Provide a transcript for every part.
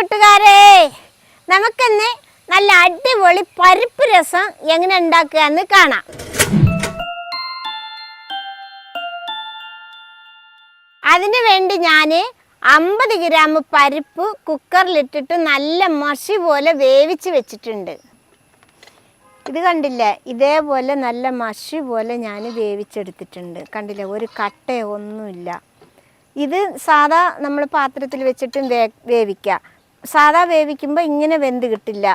കൂട്ടുകാരെ നമുക്കിന്ന് നല്ല അടിപൊളി പരിപ്പ് രസം എങ്ങനെ ഉണ്ടാക്കുക എന്ന് കാണാം. അതിനു വേണ്ടി ഞാൻ അമ്പത് ഗ്രാം പരിപ്പ് കുക്കറിലിട്ടിട്ട് നല്ല മഷി പോലെ വേവിച്ച് വെച്ചിട്ടുണ്ട്. ഇത് കണ്ടില്ലേ? ഇതേപോലെ നല്ല മഷി പോലെ ഞാൻ വേവിച്ചെടുത്തിട്ടുണ്ട്. കണ്ടില്ലേ? ഒരു കട്ടയോ ഒന്നുമില്ല. ഇത് സാധാ നമ്മൾ പാത്രത്തിൽ വെച്ചിട്ടും വേ വേവിക്കാം. സാധാ വേവിക്കുമ്പോൾ ഇങ്ങനെ വെന്ത് കിട്ടില്ല.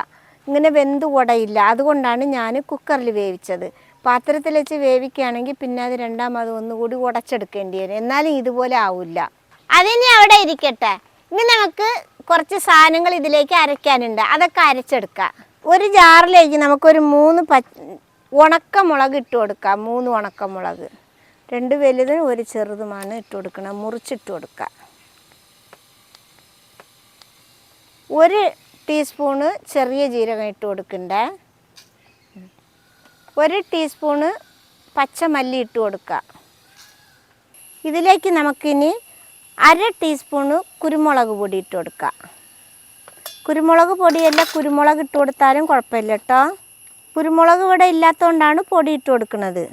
ഇങ്ങനെ വെന്ത് ഉടയില്ല അതുകൊണ്ടാണ് ഞാൻ കുക്കറിൽ വേവിച്ചത്. പാത്രത്തിൽ വെച്ച് വേവിക്കുകയാണെങ്കിൽ പിന്നെ അത് രണ്ടാമത് ഒന്നുകൂടി ഉടച്ചെടുക്കേണ്ടി വരും. എന്നാലും ഇതുപോലെ ആവില്ല. അതിനി അവിടെ ഇരിക്കട്ടെ. ഇനി നമുക്ക് കുറച്ച് സാധനങ്ങൾ ഇതിലേക്ക് അരയ്ക്കാനുണ്ട്. അതൊക്കെ അരച്ചെടുക്കാം. ഒരു ജാറിലേക്ക് നമുക്കൊരു മൂന്ന് പച്ച ഉണക്കമുളക് ഇട്ട് കൊടുക്കാം. മൂന്ന് ഉണക്കമുളക്. രണ്ട് വലുതും ഒരു ചെറുതുമാണ് ഇട്ട് കൊടുക്കണം. മുറിച്ചിട്ട് കൊടുക്കുക ഒരു ടീസ്പൂണ് ചെറിയ ജീരകം ഇട്ട് കൊടുക്കണ്ടേ? ഒരു ടീസ്പൂണ് പച്ചമല്ലി ഇട്ട് കൊടുക്കുക. ഇതിലേക്ക് നമുക്കിനി അര ടീസ്പൂണ് കുരുമുളക് പൊടി ഇട്ട് കൊടുക്കുക. കുരുമുളക് പൊടിയല്ല കുരുമുളക് ഇട്ട് കൊടുത്താലും കുഴപ്പമില്ല കേട്ടോ. കുരുമുളക് ഇവിടെ ഇല്ലാത്തതുകൊണ്ടാണ് പൊടി ഇട്ട് കൊടുക്കുന്നത്.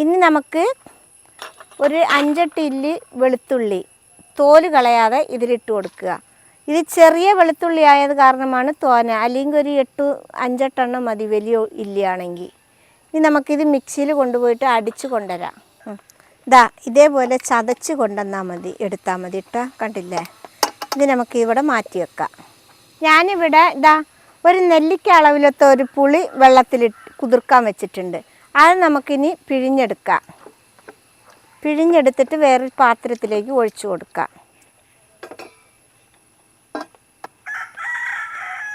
ഇനി നമുക്ക് ഒരു അഞ്ചെട്ട് ഇല്ലി വെളുത്തുള്ളി തോൽ കളയാതെ ഇതിലിട്ട് കൊടുക്കുക. ഇത് ചെറിയ വെളുത്തുള്ളി ആയത് കാരണമാണ് തോന. അല്ലെങ്കിൽ ഒരു എട്ട് അഞ്ചെട്ടെണ്ണം മതി വലിയ ഇല്ലയാണെങ്കിൽ. ഇനി നമുക്കിത് മിക്സിയിൽ കൊണ്ടുപോയിട്ട് അടിച്ച് കൊണ്ടുവരാം. ഇതാ ഇതേപോലെ ചതച്ച് കൊണ്ടുവന്നാൽ മതി എടുത്താൽ മതി ഇട്ടാ കണ്ടില്ലേ? ഇത് നമുക്ക് ഇവിടെ മാറ്റി വെക്കാം. ഞാനിവിടെ ഇതാ ഒരു നെല്ലിക്ക അളവിലത്തെ ഒരു പുളി വെള്ളത്തിൽ കുതിർക്കാൻ വെച്ചിട്ടുണ്ട്. അത് നമുക്കിനി പിഴിഞ്ഞെടുക്കാം. പിഴിഞ്ഞെടുത്തിട്ട് വേറൊരു പാത്രത്തിലേക്ക് ഒഴിച്ചു കൊടുക്കാം.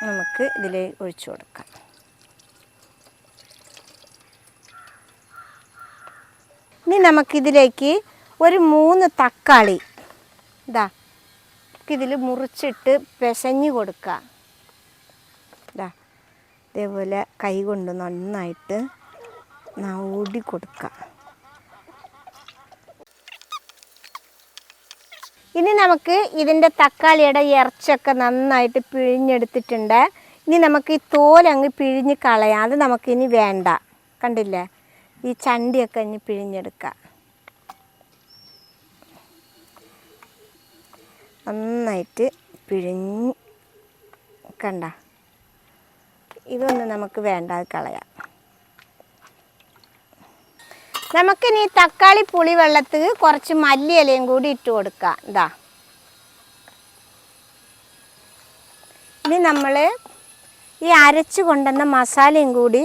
നമുക്ക് ഇതിലേക്ക് ഒഴിച്ചു കൊടുക്കാം. ഇനി നമുക്കിതിലേക്ക് ഒരു മൂന്ന് തക്കാളി ഇതാ ഇതിൽ മുറിച്ചിട്ട് പെശഞ്ഞു കൊടുക്കുക ഇതാ ഇതേപോലെ കൈ കൊണ്ട് നന്നായിട്ട് നൂടി കൊടുക്കുക ഇനി നമുക്ക് ഇതിന്റെ തക്കാളിയുടെ ഇറച്ചൊക്കെ നന്നായിട്ട് പിഴിഞ്ഞെടുത്തിട്ടുണ്ട്. ഇനി നമുക്ക് ഈ തോലങ്ങ് പിഴിഞ്ഞ് കളയാം. അത് നമുക്കിനി വേണ്ട. കണ്ടില്ലേ? ഈ ചണ്ടിയൊക്കെ ഇനി പിഴിഞ്ഞെടുക്കാം. നന്നായിട്ട് പിഴിഞ്ഞ് കണ്ട? ഇതൊന്നും നമുക്ക് വേണ്ട കളയാം. നമുക്കിനി തക്കാളി പുളി വെള്ളത്തിൽ കുറച്ച് മല്ലിയിലയും കൂടി ഇട്ട് കൊടുക്കാം. ഇതാ ഇനി നമ്മൾ ഈ അരച്ച് കൊണ്ടുവന്ന മസാലയും കൂടി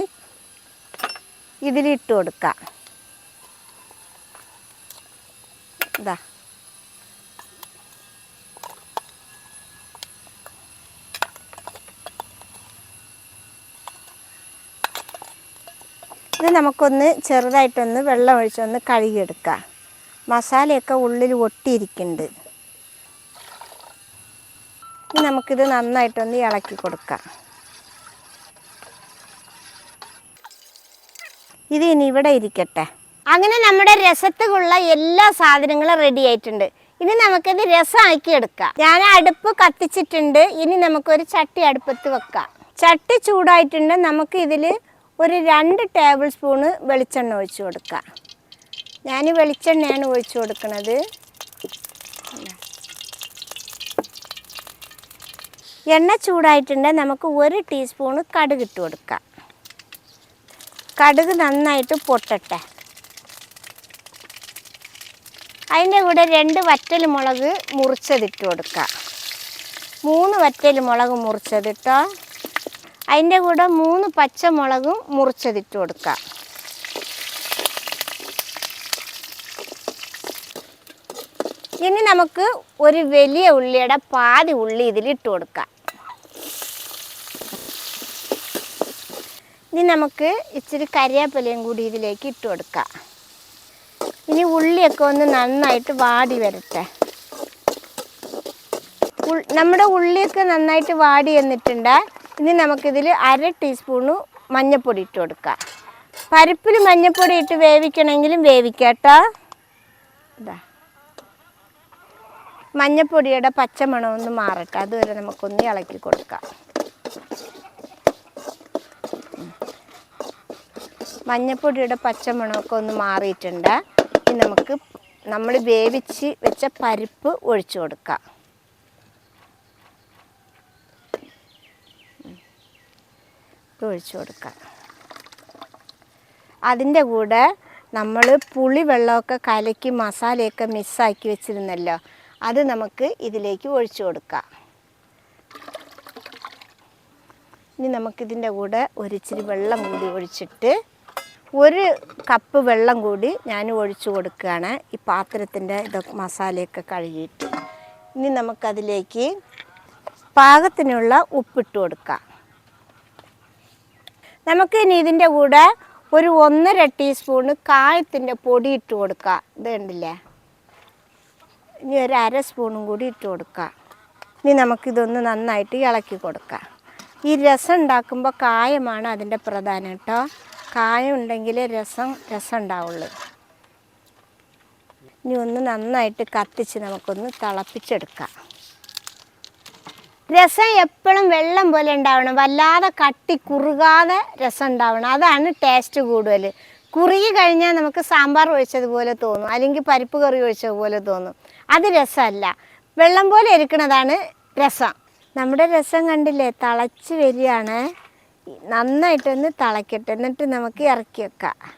ഇതിലിട്ട് കൊടുക്കാം. ഇതാ നമുക്കൊന്ന് ചെറുതായിട്ടൊന്ന് വെള്ളം ഒഴിച്ചൊന്ന് കഴുകിയെടുക്കാം. മസാലയൊക്കെ ഉള്ളിൽ ഒട്ടിയിരിക്കുന്നുണ്ട്. ഇനി നമുക്കിത് നന്നായിട്ടൊന്ന് ഇളക്കി കൊടുക്കാം. ഇത് ഇനി ഇവിടെ ഇരിക്കട്ടെ. അങ്ങനെ നമ്മുടെ രസത്തിലുള്ള എല്ലാ സാധനങ്ങളും റെഡി ആയിട്ടുണ്ട്. ഇനി നമുക്കിത് രസമാക്കി എടുക്കാം. ഞാൻ അടുപ്പ് കത്തിച്ചിട്ടുണ്ട്. ഇനി നമുക്കൊരു ചട്ടി അടുപ്പത്ത് വെക്കാം. ചട്ടി ചൂടായിട്ടുണ്ട്. നമുക്ക് ഇതിൽ ഒരു രണ്ട് ടേബിൾ സ്പൂണ് വെളിച്ചെണ്ണ ഒഴിച്ചു കൊടുക്കുക. ഞാൻ വെളിച്ചെണ്ണയാണ് ഒഴിച്ചു കൊടുക്കുന്നത് എണ്ണ ചൂടായിട്ടുണ്ട്. നമുക്ക് ഒരു ടീസ്പൂണ് കടുക് ഇട്ട് കൊടുക്കാം. കടുക് നന്നായിട്ട് പൊട്ടട്ടെ. അതിന്റെ കൂടെ രണ്ട് വറ്റൽ മുളക് മുറിച്ചതിട്ട് കൊടുക്കാം. മൂന്ന് വറ്റൽ മുളക് മുറിച്ചതിട്ടോ അതിന്റെ കൂടെ മൂന്ന് പച്ചമുളകും മുറിച്ചതിട്ട് കൊടുക്കാം. ഇനി നമുക്ക് ഒരു വലിയ ഉള്ളിയുടെ പാതി ഉള്ളി ഇതിലിട്ട് കൊടുക്കാം. ഇനി നമുക്ക് ഇച്ചിരി കരിയാപ്പലയും കൂടി ഇതിലേക്ക് ഇട്ട് കൊടുക്കാം. ഇനി ഉള്ളിയൊക്കെ ഒന്ന് നന്നായിട്ട് വാടി വരട്ടെ. നമ്മുടെ ഉള്ളിയൊക്കെ നന്നായിട്ട് വാടി വന്നിട്ടുണ്ട്. ഇനി നമുക്കിതിൽ അര ടീസ്പൂണ് മഞ്ഞൾപ്പൊടി ഇട്ട് കൊടുക്കാം. പരിപ്പിൽ മഞ്ഞൾപ്പൊടി ഇട്ട് വേവിക്കണമെങ്കിലും വേവിക്കാട്ടോ ഇതാ. മഞ്ഞപ്പൊടിയുടെ പച്ചമണം ഒന്ന് മാറട്ടെ. അതുവരെ നമുക്കൊന്ന് ഇളക്കി കൊടുക്കാം. മഞ്ഞപ്പൊടിയുടെ പച്ചമണമൊക്കെ ഒന്ന് മാറിയിട്ടുണ്ട്. ഇനി നമുക്ക് നമ്മൾ വേവിച്ച് വെച്ച പരിപ്പ് ഒഴിച്ചു കൊടുക്കാം. ഒഴിച്ചു കൊടുക്കാം. അതിന്റെ കൂടെ നമ്മൾ പുളി വെള്ളമൊക്കെ കലക്കി മസാലയൊക്കെ മിസ്സാക്കി വെച്ചിരുന്നല്ലോ അത് നമുക്ക് ഇതിലേക്ക് ഒഴിച്ചു കൊടുക്കാം. ഇനി നമുക്കിതിന്റെ കൂടെ ഒരിച്ചിരി വെള്ളം കൂടി ഒഴിച്ചിട്ട് ഒരു കപ്പ് വെള്ളം കൂടി ഞാൻ ഒഴിച്ചു കൊടുക്കുകയാണ് ഈ പാത്രത്തിന്റെ ഇതൊക്കെ മസാലയൊക്കെ കഴുകിയിട്ട്. ഇനി നമുക്കതിലേക്ക് പാകത്തിനുള്ള ഉപ്പിട്ട് കൊടുക്കാം. നമുക്ക് ഇനി ഇതിന്റെ കൂടെ ഒരു ഒന്നര ടീസ്പൂണ് കായത്തിന്റെ പൊടി ഇട്ട് കൊടുക്കുക ഇത് കണ്ടില്ലേ? ഇനി ഒരു അര സ്പൂണും കൂടി ഇട്ട് കൊടുക്കുക ഇനി നമുക്കിതൊന്ന് നന്നായിട്ട് ഇളക്കി കൊടുക്കാം. ഈ രസം ഉണ്ടാക്കുമ്പോൾ കായമാണ് അതിന്റെ പ്രധാനം കേട്ടോ. കായം ഉണ്ടെങ്കിൽ രസം രസം ഉണ്ടാവുള്ളൂ. ഇനി ഒന്ന് നന്നായിട്ട് കത്തിച്ച് നമുക്കൊന്ന് തിളപ്പിച്ചെടുക്കാം. രസം എപ്പോഴും വെള്ളം പോലെ ഉണ്ടാവണം. വല്ലാതെ കട്ടി കുറുകാതെ രസം ഉണ്ടാവണം. അതാണ് ടേസ്റ്റ് കൂടുതൽ. കുറുകി കഴിഞ്ഞാൽ നമുക്ക് സാമ്പാർ ഒഴിച്ചതുപോലെ തോന്നും. അല്ലെങ്കിൽ പരിപ്പ് കറി ഒഴിച്ചതുപോലെ തോന്നും. അത് രസമല്ല. വെള്ളം പോലെ ഇരിക്കുന്നതാണ് രസം. നമ്മുടെ രസം കണ്ടില്ലേ? തിളച്ച് വരികയാണ്. നന്നായിട്ടൊന്ന് തിളക്കട്ടെ. എന്നിട്ട് നമുക്ക് ഇറക്കി വെക്കാം.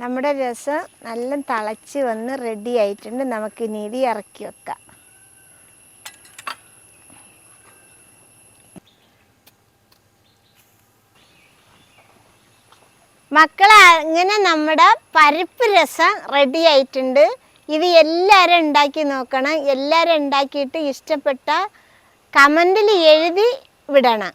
നമ്മുടെ രസം നല്ല തിളച്ച് വന്ന് റെഡി ആയിട്ടുണ്ട്. നമുക്ക് ഇനി ഇത് ഇറക്കി വെക്കാം. മക്കളെ അങ്ങനെ നമ്മുടെ പരിപ്പ് രസം റെഡി ആയിട്ടുണ്ട്. ഇത് എല്ലാവരും ഉണ്ടാക്കി നോക്കണം. എല്ലാവരും ഉണ്ടാക്കിയിട്ട് ഇഷ്ടപ്പെട്ട കമന്റിൽ എഴുതി വിടണം.